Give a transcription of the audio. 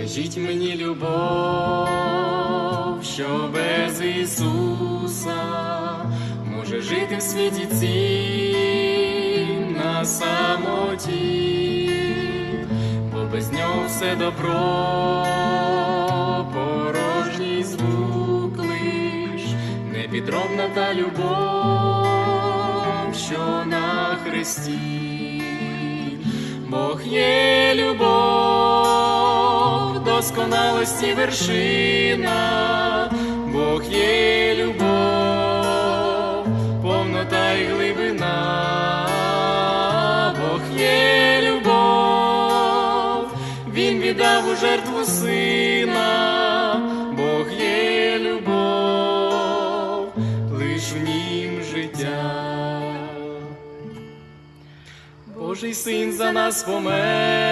покажіть мені любов, що без Ісуса може жити в світі цім на самоті, бо без нього все добро, порожній звук лиш, та любов, що на Христі. Бог є досконалості вершина, Бог є любов, повнота і глибина, Бог є любов, Він віддав у жертву сина, Бог є любов, лиш в нім життя. Божий син за нас помер.